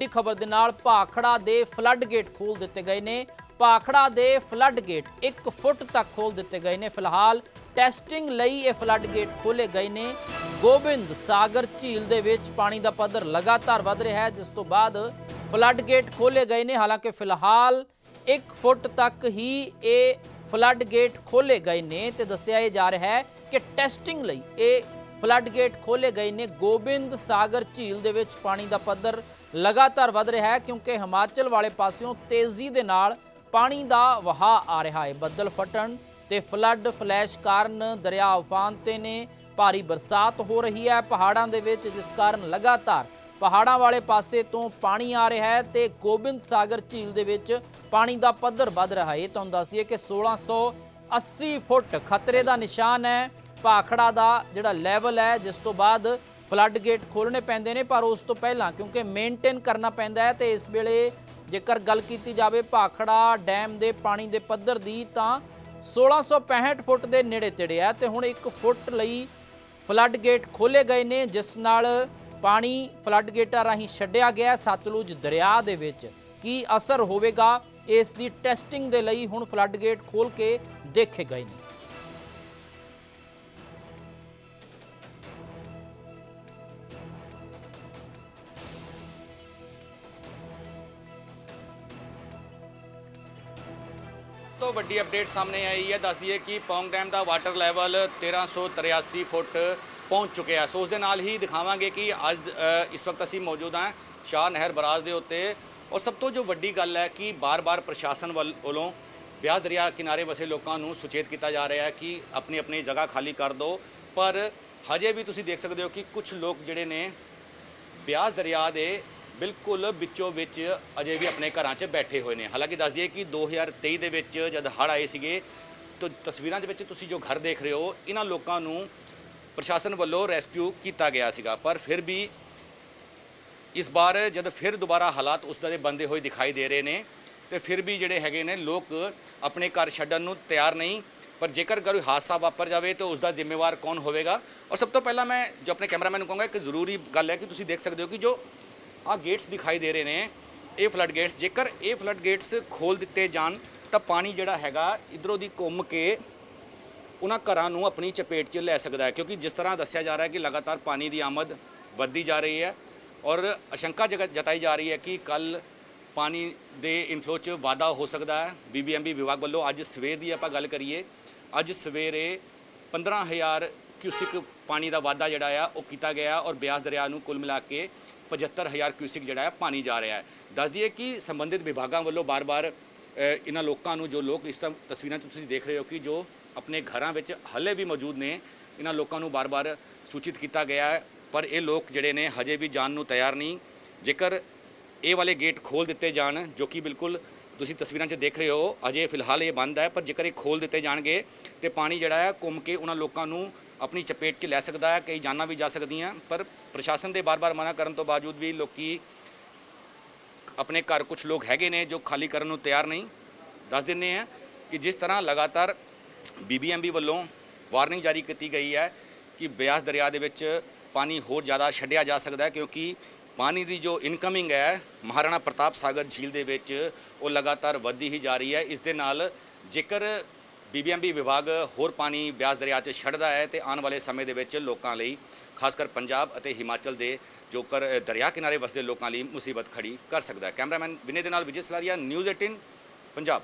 ਦੀ ਖਬਰ ਦੇ ਨਾਲ ਭਾਖੜਾ ਦੇ ਫਲੱਡ ਗੇਟ ਖੋਲ ਦਿੱਤੇ ਗਏ ਨੇ। ਭਾਖੜਾ ਦੇ ਫਲੱਡ ਗੇਟ 1 ਫੁੱਟ ਤੱਕ ਖੋਲ ਦਿੱਤੇ ਗਏ ਨੇ। ਫਿਲਹਾਲ ਟੈਸਟਿੰਗ ਲਈ ਇਹ ਫਲੱਡ ਗੇਟ ਖੋਲੇ ਗਏ ਨੇ। ਗੋਬਿੰਦ ਸਾਗਰ ਝੀਲ ਦੇ ਵਿੱਚ ਪਾਣੀ ਦਾ ਪੱਧਰ ਲਗਾਤਾਰ ਵਧ ਰਿਹਾ ਹੈ, ਜਿਸ ਤੋਂ ਬਾਅਦ ਫਲੱਡ ਗੇਟ ਖੋਲੇ ਗਏ ਨੇ। ਹਾਲਾਂਕਿ ਫਿਲਹਾਲ 1 ਫੁੱਟ ਤੱਕ ਹੀ ਇਹ ਫਲੱਡ ਗੇਟ ਖੋਲੇ ਗਏ ਨੇ ਤੇ ਦੱਸਿਆ ਇਹ ਜਾ ਰਿਹਾ ਹੈ ਕਿ ਟੈਸਟਿੰਗ ਲਈ ਇਹ ਫਲੱਡ ਗੇਟ ਖੋਲੇ ਗਏ ਨੇ। ਗੋਬਿੰਦ ਸਾਗਰ ਝੀਲ ਦੇ ਵਿੱਚ ਪਾਣੀ ਦਾ ਪੱਧਰ ਲਗਾਤਾਰ ਵਧ ਰਿਹਾ ਹੈ ਕਿਉਂਕਿ ਹਿਮਾਚਲ ਵਾਲੇ ਪਾਸਿਓਂ ਤੇਜ਼ੀ ਦੇ ਨਾਲ ਪਾਣੀ ਦਾ ਵਹਾਅ ਆ ਰਿਹਾ ਹੈ। ਬੱਦਲ ਫਟਣ ਤੇ ਫਲੱਡ ਫਲੈਸ਼ ਕਾਰਨ ਦਰਿਆ ਉਫਾਨ ਤੇ ਨੇ ਭਾਰੀ ਬਰਸਾਤ ਹੋ ਰਹੀ ਹੈ ਪਹਾੜਾਂ ਦੇ ਵਿੱਚ, ਜਿਸ ਕਾਰਨ ਲਗਾਤਾਰ ਪਹਾੜਾਂ ਵਾਲੇ ਪਾਸੇ ਤੋਂ ਪਾਣੀ ਆ ਰਿਹਾ ਹੈ ਤੇ ਗੋਬਿੰਦ ਸਾਗਰ ਝੀਲ ਦੇ ਵਿੱਚ ਪਾਣੀ ਦਾ ਪੱਧਰ ਵੱਧ ਰਿਹਾ ਹੈ। ਇਹ ਤੁਹਾਨੂੰ ਦੱਸ ਦਈਏ ਕਿ 1680 ਫੁੱਟ ਖਤਰੇ ਦਾ ਨਿਸ਼ਾਨ ਹੈ। ਭਾਖੜਾ ਦਾ ਜਿਹੜਾ ਲੈਵਲ ਹੈ, ਜਿਸ ਤੋਂ ਬਾਅਦ ਫਲੱਡ ਗੇਟ ਖੋਲਣੇ ਪੈਂਦੇ ਨੇ, ਪਰ ਉਸ ਤੋਂ ਪਹਿਲਾਂ ਕਿਉਂਕਿ ਮੇਨਟੇਨ ਕਰਨਾ ਪੈਂਦਾ ਹੈ ਤੇ ਇਸ ਵੇਲੇ ਜੇਕਰ ਗੱਲ ਕੀਤੀ ਜਾਵੇ ਭਾਖੜਾ ਡੈਮ ਦੇ ਪਾਣੀ ਦੇ ਪੱਧਰ ਦੀ, ਤਾਂ 1665 ਫੁੱਟ ਦੇ ਨੇੜੇ ਤੇੜੇ ਹੈ ਤੇ ਹੁਣ 1 ਫੁੱਟ ਲਈ ਫਲੱਡ ਗੇਟ ਖੋਲੇ ਗਏ ਨੇ, ਜਿਸ ਨਾਲ ਪਾਣੀ ਫਲੱਡ ਗੇਟਾਂ ਰਾਹੀਂ ਛੱਡਿਆ ਗਿਆ ਸਤਲੁਜ ਦਰਿਆ ਦੇ ਵਿੱਚ। ਕੀ ਅਸਰ ਹੋਵੇਗਾ? ਇਸ ਦੀ ਟੈਸਟਿੰਗ ਦੇ ਲਈ ਹੁਣ ਫਲੱਡ ਗੇਟ ਖੋਲ ਕੇ ਦੇਖੇ ਗਏ ਨੇ। ਤੋਂ ਵੱਡੀ ਅਪਡੇਟ ਸਾਹਮਣੇ ਆਈ ਹੈ। ਦੱਸ ਦਈਏ ਕਿ ਪੌਂਗ ਡੈਮ ਦਾ ਵਾਟਰ ਲੈਵਲ 1383 ਫੁੱਟ ਪਹੁੰਚ ਚੁੱਕਿਆ ਸੋ ਉਸ ਦੇ ਨਾਲ ਹੀ ਦਿਖਾਵਾਂਗੇ ਕਿ ਅੱਜ ਇਸ ਵਕਤ ਅਸੀਂ ਮੌਜੂਦ ਹਾਂ ਸ਼ਾਹ ਨਹਿਰ ਬਰਾਜ ਦੇ ਉੱਤੇ। ਔਰ ਸਭ ਤੋਂ ਜੋ ਵੱਡੀ ਗੱਲ ਹੈ ਕਿ ਬਾਰ-ਬਾਰ ਪ੍ਰਸ਼ਾਸਨ ਵੱਲ- ਵੱਲੋਂ ਵਿਆਹ ਦਰਿਆ ਕਿਨਾਰੇ ਵਸੇ ਲੋਕਾਂ ਨੂੰ ਸੁਚੇਤ ਕੀਤਾ ਜਾ ਰਿਹਾ ਹੈ ਕਿ ਆਪਣੀ ਆਪਣੀ ਜਗ੍ਹਾ ਖਾਲੀ ਕਰ ਦਿਓ। ਪਰ ਹਜੇ ਵੀ ਤੁਸੀਂ ਦੇਖ ਸਕਦੇ ਹੋ ਕਿ ਕੁਝ ਲੋਕ ਜਿਹੜੇ ਨੇ ਬਿਆਸ ਦਰਿਆ ਦੇ ਬਿਲਕੁਲ ਵਿੱਚੋਂ ਵਿੱਚ ਅਜੇ ਵੀ ਆਪਣੇ ਘਰਾਂ 'ਚ ਬੈਠੇ ਹੋਏ ਨੇ। ਹਾਲਾਂਕਿ ਦੱਸ ਦਈਏ ਕਿ 2023 ਦੇ ਵਿੱਚ ਜਦ ਹੜ੍ਹ ਆਏ ਸੀਗੇ, ਤਾਂ ਤਸਵੀਰਾਂ ਦੇ ਵਿੱਚ ਤੁਸੀਂ ਜੋ ਘਰ ਦੇਖ ਰਹੇ ਹੋ ਇਹਨਾਂ ਲੋਕਾਂ ਨੂੰ ਪ੍ਰਸ਼ਾਸਨ ਵੱਲੋਂ ਰੈਸਕਿਊ ਕੀਤਾ ਗਿਆ ਸੀਗਾ। ਪਰ ਫਿਰ ਵੀ ਇਸ ਵਾਰ ਜਦ ਫਿਰ ਦੁਬਾਰਾ ਹਾਲਾਤ ਉਸ ਤਰ੍ਹਾਂ ਦੇ ਬੰਦੇ ਹੋਏ ਦਿਖਾਈ ਦੇ ਰਹੇ ਨੇ, ਤੇ ਫਿਰ ਵੀ ਜਿਹੜੇ ਹੈਗੇ ਨੇ, ਲੋਕ ਆਪਣੇ ਘਰ ਛੱਡਣ ਨੂੰ ਤਿਆਰ ਨਹੀਂ। ਪਰ ਜੇਕਰ ਕੋਈ ਹਾਦਸਾ ਵਾਪਰ ਜਾਵੇ, ਤਾਂ ਉਸ ਦਾ ਜ਼ਿੰਮੇਵਾਰ ਕੌਣ ਹੋਵੇਗਾ? ਔਰ ਸਭ ਤੋਂ ਪਹਿਲਾਂ ਮੈਂ ਜੋ ਆਪਣੇ ਕੈਮਰਾਮੈਨ ਨੂੰ ਕਹਾਂਗਾ ਕਿ ਜ਼ਰੂਰੀ ਗੱਲ ਹੈ ਕਿ ਤੁਸੀਂ ਦੇਖ ਸਕਦੇ ਹੋ ਕਿ ਜੋ ਆ ਗੇਟਸ ਦਿਖਾਈ ਦੇ ਰਹੇ ਨੇ, ਇਹ ਫਲੱਡ ਗੇਟਸ ਜੇਕਰ ਇਹ ਫਲੱਡ ਗੇਟਸ ਖੋਲ ਦਿੱਤੇ ਜਾਣ, ਤਾਂ ਪਾਣੀ ਜਿਹੜਾ ਹੈਗਾ ਇਧਰੋਂ ਦੀ ਘੁੰਮ ਕੇ ਉਹਨਾਂ ਘਰਾਂ ਨੂੰ ਆਪਣੀ ਚਪੇਟ 'ਚ ਲੈ ਸਕਦਾ ਹੈ, ਕਿਉਂਕਿ ਜਿਸ ਤਰ੍ਹਾਂ ਦੱਸਿਆ ਜਾ ਰਿਹਾ ਹੈ ਕਿ ਲਗਾਤਾਰ ਪਾਣੀ ਦੀ ਆਮਦ ਵੱਧਦੀ ਜਾ ਰਹੀ ਹੈ ਔਰ ਅਸ਼ੰਕਾ ਜਗ- ਜਤਾਈ ਜਾ ਰਹੀ ਹੈ ਕਿ ਕੱਲ ਪਾਣੀ ਦੇ ਇਨਫਲੋ 'ਚ ਵਾਧਾ ਹੋ ਸਕਦਾ ਹੈ। ਬੀਬੀਐਮਬੀ ਵਿਭਾਗ ਵੱਲੋਂ ਅੱਜ ਸਵੇਰ ਦੀ ਆਪਾਂ ਗੱਲ ਕਰੀਏ, ਅੱਜ ਸਵੇਰੇ 15000 ਕਿਊਸਿਕ ਪਾਣੀ ਦਾ ਵਾਧਾ ਜਿਹੜਾ ਆ, ਉਹ ਕੀਤਾ ਗਿਆ ਔਰ ਬਿਆਸ ਦਰਿਆ ਨੂੰ ਕੁੱਲ ਮਿਲਾ ਕੇ 75000 ਕਿਊਸਿਕ ਜਿਹੜਾ ਹੈ ਪਾਣੀ ਜਾ ਰਿਹਾ ਹੈ। ਦੱਸ ਦਈਏ ਕਿ ਸੰਬੰਧਿਤ ਵਿਭਾਗਾਂ ਵੱਲੋਂ ਬਾਰ-ਬਾਰ ਇਹਨਾਂ ਲੋਕਾਂ ਨੂੰ ਜੋ ਲੋਕ ਇਸ ਤਰ੍ਹਾਂ ਤਸਵੀਰਾਂ 'ਚ ਤੁਸੀਂ ਦੇਖ ਰਹੇ ਹੋ ਕਿ ਜੋ ਆਪਣੇ ਘਰਾਂ ਵਿੱਚ ਹੱਲੇ ਵੀ ਮੌਜੂਦ ਨੇ, ਇਹਨਾਂ ਲੋਕਾਂ ਨੂੰ ਬਾਰ-ਬਾਰ ਸੂਚਿਤ ਕੀਤਾ ਗਿਆ ਹੈ। ਪਰ ਇਹ ਲੋਕ ਜਿਹੜੇ ਨੇ ਹਜੇ ਵੀ ਜਾਣ ਨੂੰ ਤਿਆਰ ਨਹੀਂ। ਜੇਕਰ ਇਹ ਵਾਲੇ ਗੇਟ ਖੋਲ ਦਿੱਤੇ ਜਾਣ, ਜੋ ਕਿ ਬਿਲਕੁਲ ਤੁਸੀਂ ਤਸਵੀਰਾਂ 'ਚ ਦੇਖ ਰਹੇ ਹੋ, ਅਜੇ ਫਿਲਹਾਲ ਇਹ ਬੰਦ ਹੈ। ਪਰ ਜੇਕਰ ਇਹ ਖੋਲ ਦਿੱਤੇ ਜਾਣਗੇ ਤੇ ਪਾਣੀ ਜਿਹੜਾ ਹੈ ਘੁੰਮ ਕੇ ਉਹਨਾਂ ਲੋਕਾਂ ਨੂੰ ਆਪਣੀ ਚਪੇਟ 'ਚ ਲੈ ਸਕਦਾ ਹੈ, ਕਈ ਜਾਨਾਂ ਵੀ ਜਾ ਸਕਦੀਆਂ, ਪਰ ਪ੍ਰਸ਼ਾਸਨ ਦੇ ਬਾਰ-ਬਾਰ ਮਨਾ ਕਰਨ ਤੋਂ ਬਾਵਜੂਦ ਵੀ ਲੋਕੀ ਆਪਣੇ ਘਰ ਕੁਝ ਲੋਕ ਹੈਗੇ ਨੇ ਜੋ ਖਾਲੀ ਕਰਨ ਨੂੰ ਤਿਆਰ ਨਹੀਂ। ਦੱਸ ਦਿੰਨੇ ਆ ਕਿ ਜਿਸ ਤਰ੍ਹਾਂ ਲਗਾਤਾਰ ਬੀਬੀਐਮਬੀ ਵੱਲੋਂ ਵਾਰਨਿੰਗ ਜਾਰੀ ਕੀਤੀ ਗਈ ਹੈ ਕਿ ਬਿਆਸ ਦਰਿਆ ਦੇ ਵਿੱਚ ਪਾਣੀ ਹੋਰ ਜ਼ਿਆਦਾ ਛੱਡਿਆ ਜਾ ਸਕਦਾ ਹੈ, ਕਿਉਂਕਿ ਪਾਣੀ ਦੀ ਜੋ ਇਨਕਮਿੰਗ ਹੈ, ਮਹਾਰਾਣਾ ਪ੍ਰਤਾਪ ਸਾਗਰ ਝੀਲ ਦੇ ਵਿੱਚ ਉਹ ਲਗਾਤਾਰ ਵੱਧਦੀ ਹੀ ਜਾ ਰਹੀ ਹੈ। ਇਸ ਦੇ ਨਾਲ ਜੇਕਰ ਬੀਬੀਐਮਬੀ ਵਿਭਾਗ ਹੋਰ ਪਾਣੀ ਬਿਆਸ ਦਰਿਆ 'ਚ ਛੱਡਦਾ ਹੈ ਤੇ ਆਉਣ ਵਾਲੇ ਸਮੇਂ ਦੇ ਵਿੱਚ ਲੋਕਾਂ ਲਈ ਖਾਸ ਕਰ ਪੰਜਾਬ ਅਤੇ ਹਿਮਾਚਲ ਦੇ ਜੋ ਕਰ ਦਰਿਆ ਕਿਨਾਰੇ ਵਸਦੇ ਲੋਕਾਂ ਲਈ ਮੁਸੀਬਤ ਖੜੀ ਕਰ ਸਕਦਾ ਹੈ। ਕੈਮਰਾਮੈਨ ਵਿਨੇ ਦੇ ਨਾਲ ਵਿਜੇ ਸਲਾਰੀਆ, ਨਿਊਜ਼ 18 ਪੰਜਾਬ।